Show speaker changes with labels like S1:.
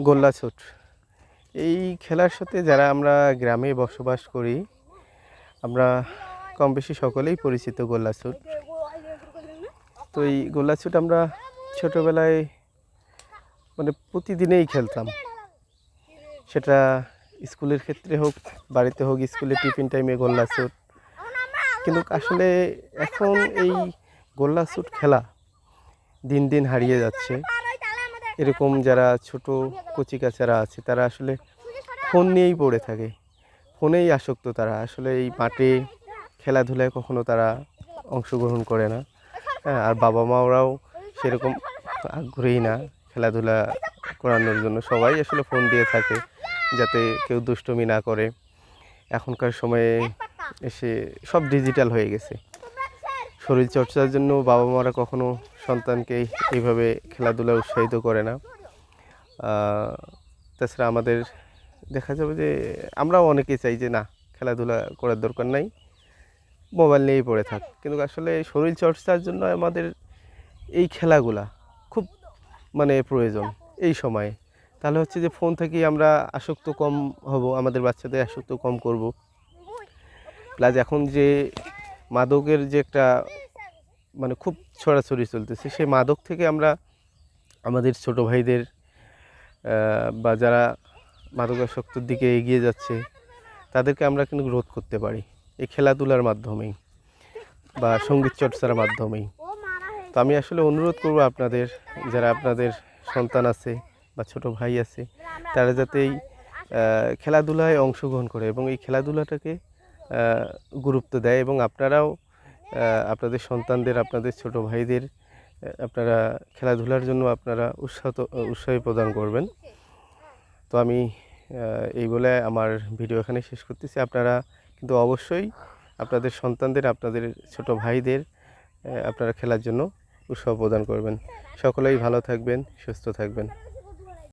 S1: গোল্লা ছুট। এই খেলার সাথে যারা আমরা গ্রামে বসবাস করি, আমরা কম বেশি সকলেই পরিচিত গোল্লা ছুট। তো এই গোল্লা ছুট আমরা ছোটোবেলায় মানে প্রতিদিনেই খেলতাম। সেটা স্কুলের ক্ষেত্রে হোক, বাড়িতে হোক, স্কুলে টিফিন টাইমে গোল্লা ছুট। কিন্তু আসলে এখন এই গোল্লা ছুট খেলা দিন দিন হারিয়ে যাচ্ছে। এরকম যারা ছোট কচিকাচারা আছে, তারা আসলে ফোন নিয়েই পড়ে থাকে। ফোনেই আসক্ত তারা। আসলে এই মাঠে খেলাধুলায় কখনো তারা অংশগ্রহণ করে না। হ্যাঁ আর বাবা মাওরাও সেরকম আগ্রহী না খেলাধুলা করানোর জন্য। সবাই আসলে ফোন দিয়ে থাকে যাতে কেউ দুষ্টমি না করে। এখনকার সময়ে এসে সব ডিজিটাল হয়ে গেছে। শরীর চর্চার জন্য বাবা মারা কখনো সন্তানকে এইভাবে খেলাধুলা উৎসাহিত করে না। তাছাড়া আমাদের দেখা যাবে যে আমরাও অনেকে চাই যে না, খেলাধুলা করার দরকার নাই, মোবাইল নিয়েই পড়ে থাক। কিন্তু আসলে শরীর চর্চার জন্য আমাদের এই খেলাগুলা খুব মানে প্রয়োজন এই সময়ে। তাহলে হচ্ছে যে ফোন থেকেই আমরা আসক্ত কম হব, আমাদের বাচ্চাদের আসক্ত কম করব। প্লাস এখন যে মাদকের যে একটা মানে খুব ছড়াছড়ি চলতেছে। সেই মাদক থেকে আমরা আমাদের ছোট ভাইদের বা যারা মাদকাসক্তর দিকে এগিয়ে যাচ্ছে, তাদেরকে আমরা কিন্তু রোধ করতে পারি। এই খেলাধুলার মাধ্যমেই বা সংগীত চর্চার মাধ্যমেই। তো আমি আসলে অনুরোধ করব আপনাদের, যারা আপনাদের সন্তান আছে বা ছোট ভাই আছে, তারা যাতে এই খেলাধুলায় অংশগ্রহণ করে এবং এই খেলাধুলাটাকে গুরুত্ব দেয় এবং আপনারাও আপনাদের সন্তানদের, আপনাদের ছোট ভাইদের আপনারা খেলাধুলার জন্য আপনারা উৎসাহ উৎসাহ প্রদান করবেন। তো আমি এই বলে আমার ভিডিও এখানে শেষ করতেছি। আপনারা কিন্তু অবশ্যই আপনাদের সন্তানদের, আপনাদের ছোট ভাইদের আপনারা খেলার জন্য উৎসাহ প্রদান করবেন। সকলেই ভালো থাকবেন, সুস্থ থাকবেন।